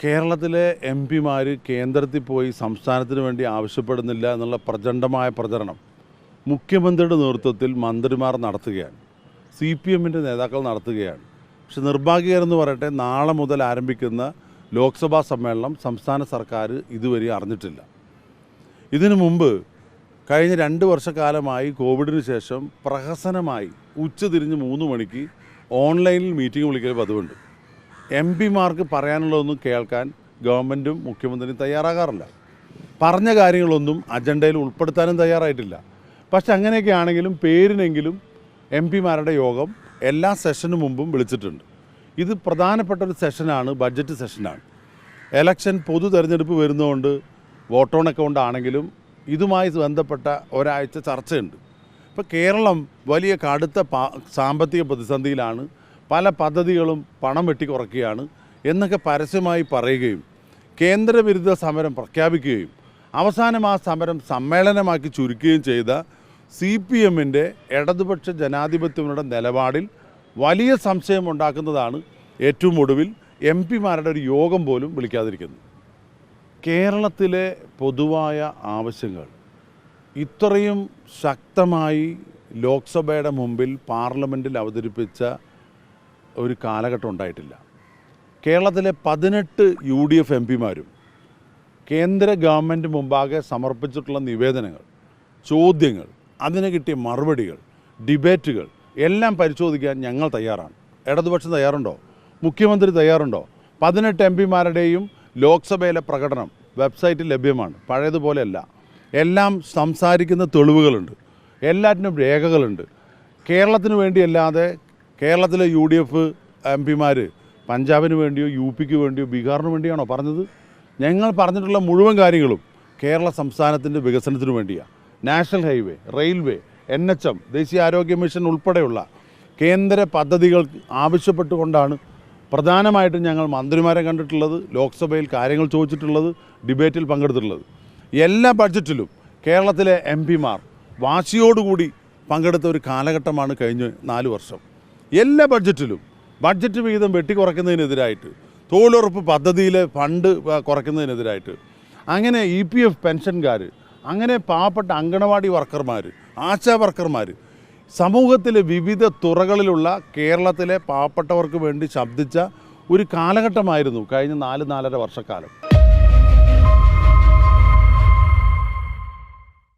കേരളത്തിലെ എം പിമാർ കേന്ദ്രത്തിൽ പോയി സംസ്ഥാനത്തിന് വേണ്ടി ആവശ്യപ്പെടുന്നില്ല എന്നുള്ള പ്രചണ്ഡമായ പ്രചരണം മുഖ്യമന്ത്രിയുടെ നേതൃത്വത്തിൽ മന്ത്രിമാർ നടത്തുകയാണ്. സി പി എമ്മിന്റെ നേതാക്കൾ നടത്തുകയാണ്. പക്ഷെ നിർഭാഗ്യകരെന്ന് പറയട്ടെ നാളെ മുതൽ ആരംഭിക്കുന്ന ലോക്സഭാ സമ്മേളനം സംസ്ഥാന സർക്കാർ ഇതുവരെ അറിഞ്ഞിട്ടില്ല. ഇതിനു മുമ്പ് കഴിഞ്ഞ രണ്ട് വർഷക്കാലമായി കോവിഡിന് ശേഷം പ്രഹസനമായി ഉച്ചതിരിഞ്ഞ് മൂന്ന് മണിക്ക് ഓൺലൈനിൽ മീറ്റിംഗ് വിളിക്കൽ പതിവുണ്ട്. എം പിമാർക്ക് പറയാനുള്ളതൊന്നും കേൾക്കാൻ ഗവൺമെന്റും മുഖ്യമന്ത്രിയും തയ്യാറാകാറില്ല. പറഞ്ഞ കാര്യങ്ങളൊന്നും അജണ്ടയിൽ ഉൾപ്പെടുത്താനും തയ്യാറായിട്ടില്ല. പക്ഷെ അങ്ങനെയൊക്കെ ആണെങ്കിലും പേരിനെങ്കിലും എം പിമാരുടെ യോഗം എല്ലാ സെഷനു മുമ്പും വിളിച്ചിട്ടുണ്ട്. ഇത് പ്രധാനപ്പെട്ട ഒരു സെഷനാണ് ബഡ്ജറ്റ് സെഷനാണ്. എലക്ഷൻ പൊതു തെരഞ്ഞെടുപ്പ് വരുന്നതുകൊണ്ട് വോട്ട് ഓൺ അക്കൗണ്ട് ആണെങ്കിലും ഇതുമായി ബന്ധപ്പെട്ട ഒരാഴ്ച ചർച്ചയുണ്ട്. ഇപ്പോൾ കേരളം വലിയ കടുത്ത സാമ്പത്തിക പ്രതിസന്ധിയിലാണ് പല പദ്ധതികളും പണം വെട്ടിക്കുറയ്ക്കുകയാണ് എന്നൊക്കെ പരസ്യമായി പറയുകയും കേന്ദ്രവിരുദ്ധ സമരം പ്രഖ്യാപിക്കുകയും അവസാനം ആ സമരം സമ്മേളനമാക്കി ചുരുക്കുകയും ചെയ്ത സി പി എമ്മിന്റെ ഇടതുപക്ഷ ജനാധിപത്യങ്ങളുടെ നിലപാടിൽ വലിയ സംശയം ഉണ്ടാക്കുന്നതാണ് ഏറ്റവും ഒടുവിൽ എം പിമാരുടെ ഒരു യോഗം പോലും വിളിക്കാതിരിക്കുന്നത്. കേരളത്തിലെ പൊതുവായ ആവശ്യങ്ങൾ ഇത്രയും ശക്തമായി ലോക്സഭയുടെ മുമ്പിൽ പാർലമെന്റിൽ അവതരിപ്പിച്ച ഒരു കാലഘട്ടം ഉണ്ടായിട്ടില്ല. കേരളത്തിലെ പതിനെട്ട് യു ഡി എഫ് എം പിമാരും കേന്ദ്ര ഗവൺമെന്റ് മുമ്പാകെ സമർപ്പിച്ചിട്ടുള്ള നിവേദനങ്ങൾ ചോദ്യങ്ങൾ അതിന് കിട്ടിയ മറുപടികൾ ഡിബേറ്റുകൾ എല്ലാം പരിശോധിക്കാൻ ഞങ്ങൾ തയ്യാറാണ്. ഇടതുപക്ഷം തയ്യാറുണ്ടോ? മുഖ്യമന്ത്രി തയ്യാറുണ്ടോ? പതിനെട്ട് എം പിമാരുടെയും ലോക്സഭയിലെ പ്രകടനം വെബ്സൈറ്റിൽ ലഭ്യമാണ്. പഴയതുപോലെയല്ല. എല്ലാം സംസാരിക്കുന്ന തെളിവുകളുണ്ട്. എല്ലാറ്റിനും രേഖകളുണ്ട്. കേരളത്തിന് വേണ്ടിയല്ലാതെ കേരളത്തിലെ യു ഡി എഫ് എം പിമാർ പഞ്ചാബിന് വേണ്ടിയോ യു പിക്ക് വേണ്ടിയോ ബീഹാറിന് വേണ്ടിയാണോ പറഞ്ഞത്? ഞങ്ങൾ പറഞ്ഞിട്ടുള്ള മുഴുവൻ കാര്യങ്ങളും കേരള സംസ്ഥാനത്തിന്റെ വികസനത്തിന് വേണ്ടിയാണ് national highway railway N H M ദേശീയ ആരോഗ്യ മിഷൻ ഉൾപ്പെടെയുള്ള കേന്ദ്ര പദ്ധതികൾ ആവശ്യപ്പെട്ടുകൊണ്ടാണ് പ്രധാനമായിട്ടും ഞങ്ങൾ മന്ത്രിമാരെ കണ്ടിട്ടുള്ളത് ലോക്സഭയിൽ കാര്യങ്ങൾ ചോദിച്ചിട്ടുള്ളത് ഡിബേറ്റിൽ പങ്കെടുത്തിട്ടുള്ളത്. എല്ലാ ബഡ്ജറ്റിലും കേരളത്തിലെ എം പിമാർ വാശിയോടുകൂടി പങ്കെടുത്ത ഒരു കാലഘട്ടമാണ് കഴിഞ്ഞ നാല് വർഷം. എല്ലാ ബഡ്ജറ്റിലും ബഡ്ജറ്റ് വിഹിതം വെട്ടിക്കുറയ്ക്കുന്നതിനെതിരായിട്ട് തൊഴിലുറപ്പ് പദ്ധതിയിലെ ഫണ്ട് കുറയ്ക്കുന്നതിനെതിരായിട്ട് അങ്ങനെ ഇ പി എഫ് പെൻഷൻകാർ അങ്ങനെ പാവപ്പെട്ട അങ്കണവാടി വർക്കർമാർ ആശാ വർക്കർമാർ സമൂഹത്തിലെ വിവിധ തുറകളിലുള്ള കേരളത്തിലെ പാവപ്പെട്ടവർക്ക് വേണ്ടി ശബ്ദിച്ച ഒരു കാലഘട്ടമായിരുന്നു കഴിഞ്ഞ നാല് നാലര വർഷക്കാലം.